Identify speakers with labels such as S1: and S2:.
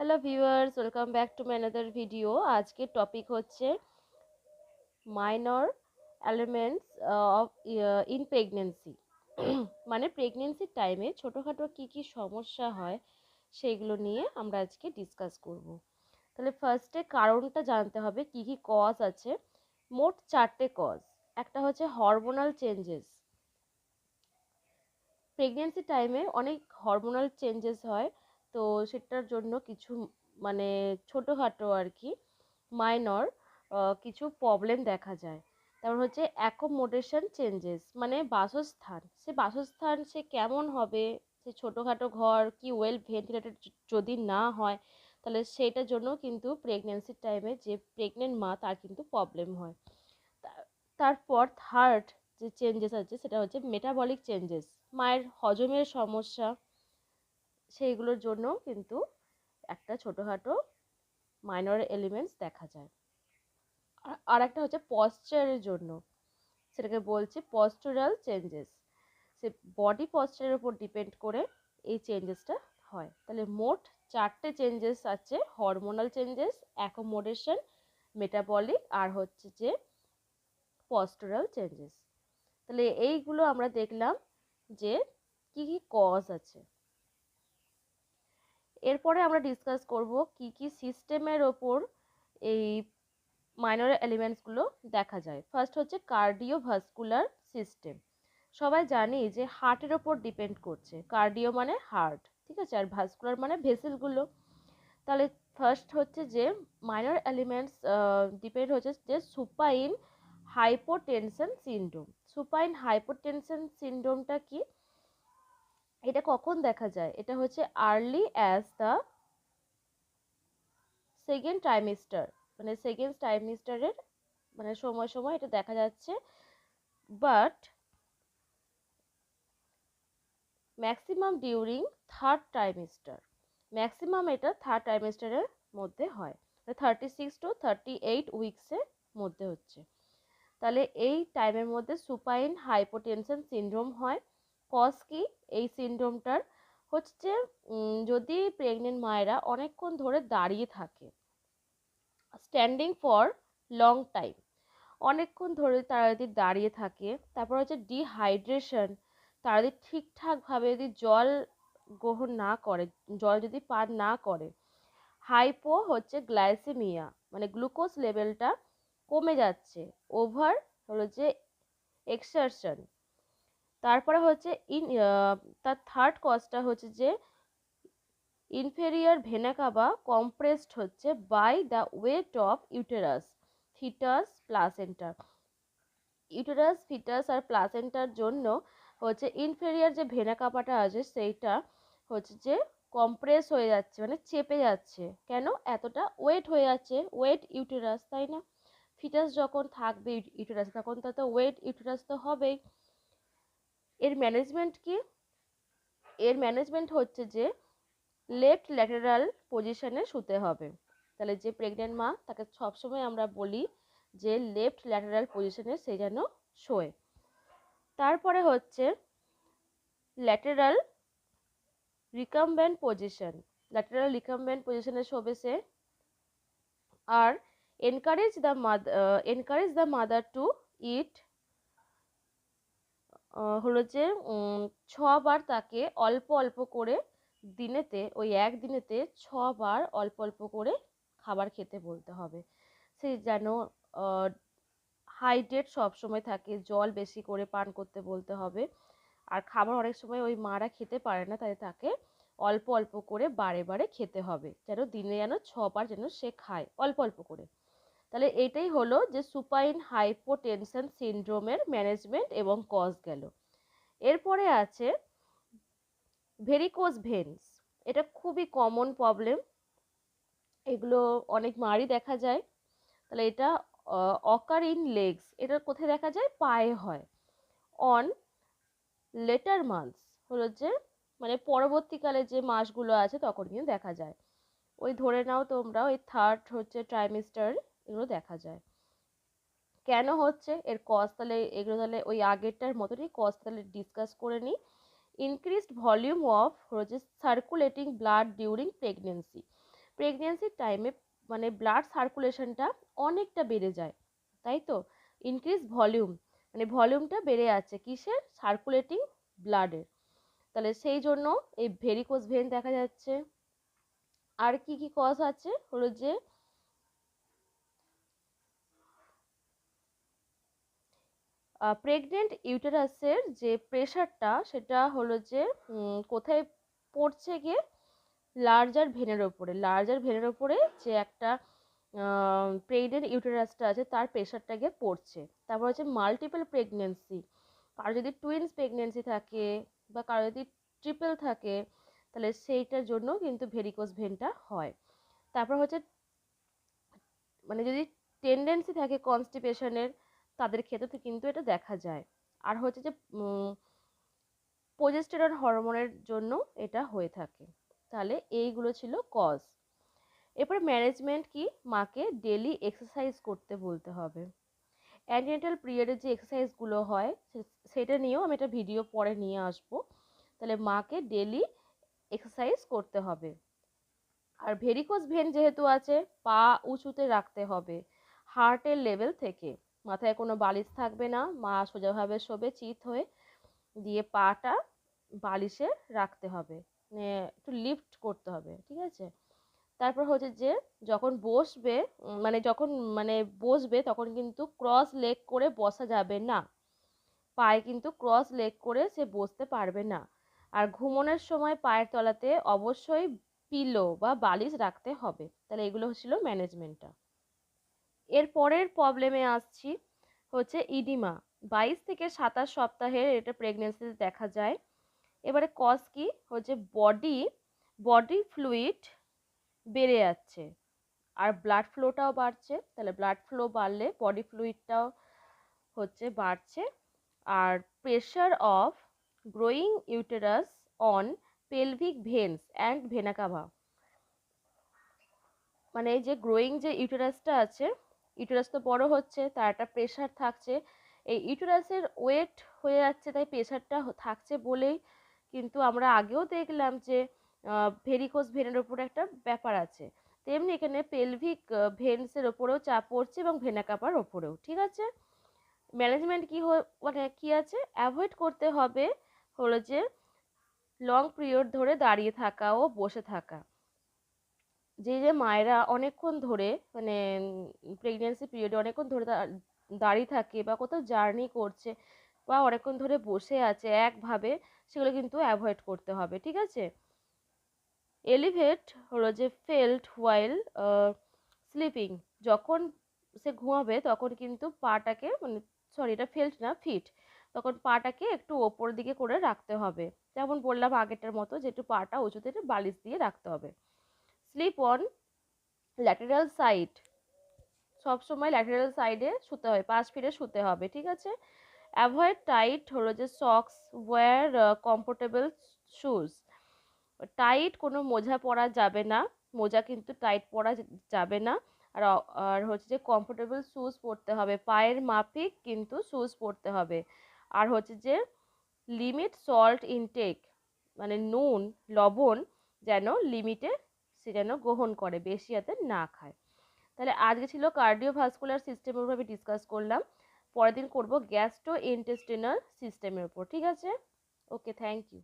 S1: Hello viewers welcome back to my another video আজকের topic হচ্ছে minor elements of in pregnancy মানে প্রেগনেন্সির টাইমে ছোটোখাটো কী কী সমস্যা হয় সেইগুলো নিয়ে আমরা আজকে ডিসকাস করব। তাহলে ফার্স্টে কারণটা জানতে হবে, কী কী কজ আছে। মোট চারটে কজ একটা হচ্ছে হরমোনাল চেঞ্জেস প্রেগনেন্সি টাইমে অনেক হরমোনাল চেঞ্জেস হয়। তো সেটার জন্য কিছু মানে ছোটোখাটো আর কি মাইনর কিছু প্রবলেম দেখা যায়। তারপর হচ্ছে অ্যাকোমোডেশন চেঞ্জেস মানে বাসস্থান। সে বাসস্থান সে কেমন হবে? সে ছোটোখাটো ঘর কি ওয়েল ভেন্টিলেটেড যদি না হয়, তাহলে সেটার জন্য কিন্তু প্রেগনেন্সির টাইমে যে প্রেগনেন্ট মা, তার কিন্তু প্রবলেম হয়। তারপর থার্ড যে চেঞ্জেস আছে, সেটা হচ্ছে মেটাবলিক চেঞ্জেস মায়ের হজমের সমস্যা সেইগুলোর জন্য কিন্তু একটা ছোটোখাটো মাইনর এলিমেন্টস দেখা যায়। আর একটা হচ্ছে পশ্চারের জন্য। সেটাকে বলছি পস্টোরাল চেঞ্জেস সে বডি পশ্চারের উপর ডিপেন্ড করে এই চেঞ্জেসটা হয়। তাহলে মোট চারটে চেঞ্জেস আছে হরমোনাল চেঞ্জেস অ্যাকোমোডেশন মেটাবলিক আর হচ্ছে যে পস্টোরাল চেঞ্জেস তাহলে এইগুলো আমরা দেখলাম যে কি কি কজ আছে। এরপরে আমরা ডিসকাস করব কি কি সিস্টেমের ওপর এই মাইনর এলিমেন্টসগুলো দেখা যায়। ফার্স্ট হচ্ছে কার্ডিওভাস্কুলার সিস্টেম সবাই জানি যে হার্টের ওপর ডিপেন্ড করছে। কার্ডিও মানে হার্ট ঠিক আছে? আর ভাস্কুলার মানে ভেসেলগুলো তাহলে ফার্স্ট হচ্ছে যে মাইনর এলিমেন্টস ডিপেন্ড হচ্ছে যে supine hypotension syndrome supine hypotension সিন্ড্রোমটা কি? এটা কখন দেখা যায়? এটা হচ্ছে early as the second trimester মানে সেকেন্ড ট্রাইমিস্টারের মানে সময় সময় এটা দেখা যাচ্ছে। But maximum during third trimester maximum এটা থার্ড ট্রাইমিস্টারের মধ্যে হয়। Thirty six to thirty eight উইক্সের মধ্যে হচ্ছে। তাহলে এই টাইমের মধ্যে সুপাইন হাইপোটেনশন সিনড্রোম হয়। কজ কি? এই সিনড্রোমটার হচ্ছে যদি প্রেগনেন্ট মায়েরা অনেকক্ষণ ধরে দাঁড়িয়ে থাকে স্ট্যান্ডিং ফর লং টাইম অনেকক্ষণ ধরে তারা যদি দাঁড়িয়ে থাকে, তারপর হচ্ছে ডিহাইড্রেশন তারা যদি ঠিকঠাকভাবে যদি জল গ্রহণ না করে, জল যদি পান না করে হাইপো হচ্ছে গ্লাইসেমিয়া মানে গ্লুকোজ লেভেলটা কমে যাচ্ছে ওভার হলো যে এক্সারশন তারপরে হচ্ছে ইন তার থার্ড কজটা হচ্ছে যে ইনফেরিয়ার ভেনাকাবা কম্প্রেসড হচ্ছে by the weight of uterus foetus প্লাসেন্টার uterus foetus আর প্লাসেন্টার জন্য হচ্ছে ইনফেরিয়ার যে ভেনাকাপাটা আছে সেইটা হচ্ছে যে কম্প্রেস হয়ে যাচ্ছে মানে চেপে যাচ্ছে। কেন? এতটা ওয়েট হয়ে যাচ্ছে ওয়েট ইউটেরাস তাই না? ফিটাস যখন থাকবে ইউটেরাস তখন তো ওয়েট ইউটেরাস তো হবেই। এর ম্যানেজমেন্ট কি? এর ম্যানেজমেন্ট হচ্ছে যে লেফট ল্যাটেরাল পজিশনে শুতে হবে। তাহলে যে প্রেগনেন্ট মা, তাকে সবসময় আমরা বলি যে লেফট ল্যাটেরাল পজিশনে সে যেন শোয়। তারপরে হচ্ছে lateral recumbent position lateral recumbent পজিশনে শোবে সে। আর encourage the mother encourage the mother to eat হলো যে ছবার তাকে অল্প অল্প করে দিনেতে, ওই এক দিনেতে ছবার অল্প অল্প করে খাবার খেতে বলতে হবে। সে যেন হাইড্রেট সবসময় থাকে, জল বেশি করে পান করতে বলতে হবে। আর খাবার অনেক সময় ওই মারা খেতে পারে না, তাই তাকে অল্প অল্প করে বারে বারে খেতে হবে। যেন দিনে যেন ছবার যেন সে খায়, অল্প অল্প করে। তাহলে এটাই হলো যে সুপাইন হাইপোটেনশন সিনড্রোমের ম্যানেজমেন্ট এবং কজ গেল। এরপরে আছে ভেরিকোজ ভেন্স এটা খুবই কমন প্রবলেম এগুলো অনেক মারই দেখা যায়। তাহলে এটা অকার ইন লেগস এটা কোথায় দেখা যায়? পায়ে হয়। অন লেটার মান্থস হলো যে মানে পরবর্তীকালে যে মাসগুলো আছে তখন কিন্তু দেখা যায়। ওই ধরে নাও তোমরা, ওই থার্ড হচ্ছে ট্রাইমিস্টার এগুলো দেখা যায়। কেন হচ্ছে? এর কজ তাহলে এগুলো তাহলে ওই আগেরটার মতনই কজ তাহলে ডিসকাস করে নিই। ইনক্রিজড ভলিউম অফ হচ্ছে সার্কুলেটিং ব্লাড ডিউরিং প্রেগনেন্সি প্রেগনেন্সির টাইমে মানে ব্লাড সার্কুলেশনটা অনেকটা বেড়ে যায়, তাই তো? ইনক্রিজ ভলিউম মানে ভলিউমটা বেড়ে যাচ্ছে কিসের? সার্কুলেটিং ব্লাডের তাহলে সেই জন্য এই ভেরিকোজ ভেন দেখা যাচ্ছে। আর কি কি কজ আছে? হলো যে প্রেগনেন্ট ইউটেরাসের যে প্রেশারটা সেটা হলো যে কোথায় পড়ছে গিয়ে? লার্জার ভেনের ওপরে। লার্জার ভেনের ওপরে যে একটা প্রেগনেন্ট ইউটেরাসটা আছে, তার প্রেশারটা গিয়ে পড়ছে। তারপর হচ্ছে মাল্টিপল প্রেগনেন্সি কারও যদি টুইন্স প্রেগনেন্সি থাকে বা কারও যদি ট্রিপল থাকে, তাহলে সেইটার জন্য কিন্তু ভেরিকোজ ভেনটা হয়। তারপর হচ্ছে মানে যদি টেন্ডেন্সি থাকে কনস্টিপেশনের তাদের ক্ষেত্রে কিন্তু এটা দেখা যায়। আর হচ্ছে যে প্রোজেস্টেরন হরমোনের জন্য এটা হয়ে থাকে। তাহলে এইগুলো ছিল কজ এরপর ম্যানেজমেন্ট কি? মাকে ডেলি এক্সারসাইজ করতে বলতে হবে। অ্যান্টিনেটাল পিরিয়ডে যে এক্সারসাইজগুলো হয় সেটা নিয়েও আমি একটা ভিডিও পরে নিয়ে আসব। তাহলে মাকে ডেলি এক্সারসাইজ করতে হবে। আর ভেরিকোজ ভেন যেহেতু আছে, পা উঁচুতে রাখতে হবে। হার্টের লেভেল থেকে। মাথায় কোনো বালিশ থাকবে না, মা সোজাভাবে শোবে, চিত হয়ে দিয়ে পাটা বালিশে রাখতে হবে। একটু লিফট করতে হবে, ঠিক আছে? তারপর হচ্ছে যে যখন বসবে মানে যখন মানে বসবে তখন কিন্তু ক্রস লেগ করে বসা যাবে না। পায়ে কিন্তু ক্রস লেগ করে সে বসতে পারবে না। আর ঘুমোনোর সময় পায়ের তলাতে অবশ্যই পিলো বা বালিশ রাখতে হবে। তাহলে এগুলো ছিল ম্যানেজমেন্টটা এর পরের প্রবলেমে আসছি হচ্ছে ইডিমা বাইশ থেকে সাতাশ সপ্তাহের এটা প্রেগনেন্সিতে দেখা যায়। এবারে কজ কি? হচ্ছে বডি বডি ফ্লুইড বেড়ে যাচ্ছে আর ব্লাড ফ্লোটাও বাড়ছে। তাহলে ব্লাড ফ্লো বাড়লে বডি ফ্লুইডটাও হচ্ছে বাড়ছে। আর pressure of growing uterus on pelvic veins and vena cava মানে এই যে গ্রোয়িং যে ইউটেরাসটা আছে ইউটেরাস তো বড় হচ্ছে, তার একটা প্রেশার থাকছে। এই ইউটেরাসের ওয়েট হয়ে যাচ্ছে, তাই প্রেশারটা থাকছে বলেই কিন্তু আমরা আগেও দেখলাম যে ভেরিকোজ ভেনের ওপরে একটা ব্যাপার আছে। তেমনি এখানে পেলভিক ভেন্সের ওপরেও চাপ পড়ছে এবং ভেনাকাপার ওপরেও, ঠিক আছে? ম্যানেজমেন্ট কী মানে কী আছে? অ্যাভয়েড করতে হবে হলো যে লং পিরিয়ড ধরে দাঁড়িয়ে থাকা ও বসে থাকা। যে যে মায়েরা অনেকক্ষণ ধরে মানে প্রেগনেন্সি পিরিয়ডে অনেকক্ষণ ধরে দাঁড়িয়ে থাকে বা কোথাও জার্নি করছে বা অনেকক্ষণ ধরে বসে আছে একভাবে সেগুলো কিন্তু অ্যাভয়েড করতে হবে, ঠিক আছে? এলিভেট হলো যে ফেল্ট ওয়াইল স্লিপিং যখন সে ঘুমাবে তখন কিন্তু পাটাকে মানে সরি এটা ফেল্ট না ফিট তখন পাটাকে একটু ওপর দিকে করে রাখতে হবে। যেমন বললাম আগেরটার মতো যে একটু পাটা উঁচুতে বালিশ দিয়ে রাখতে হবে। স্লিপ অন ল্যাটেরাল সাইড সবসময় ল্যাটেরাল সাইডে শুতে হয়, পাশ ফিরে শুতে হবে, ঠিক আছে? অ্যাভয়েড টাইট হলো যে socks wear comfortable shoes tight কোনো মোজা পরা যাবে না, মোজা কিন্তু টাইট পরা যাবে না। আর আর হচ্ছে যে কমফোর্টেবল শ্যুজ পরতে হবে, পায়ের মাফিক কিন্তু শ্যুজ পরতে হবে। আর হচ্ছে যে লিমিট সল্ট ইনটেক মানে নুন, লবণ যেন লিমিটে সে যেন গ্রহণ করে, বেশি যাতে না খায়। তাহলে আজকে ছিল কার্ডিওভাস্কুলার সিস্টেমের উপর আমি ডিসকাস করলাম। পরের দিন করব গ্যাস্ট্রো ইন্টেস্টিনাল সিস্টেমের উপর, ঠিক আছে? Okay thank you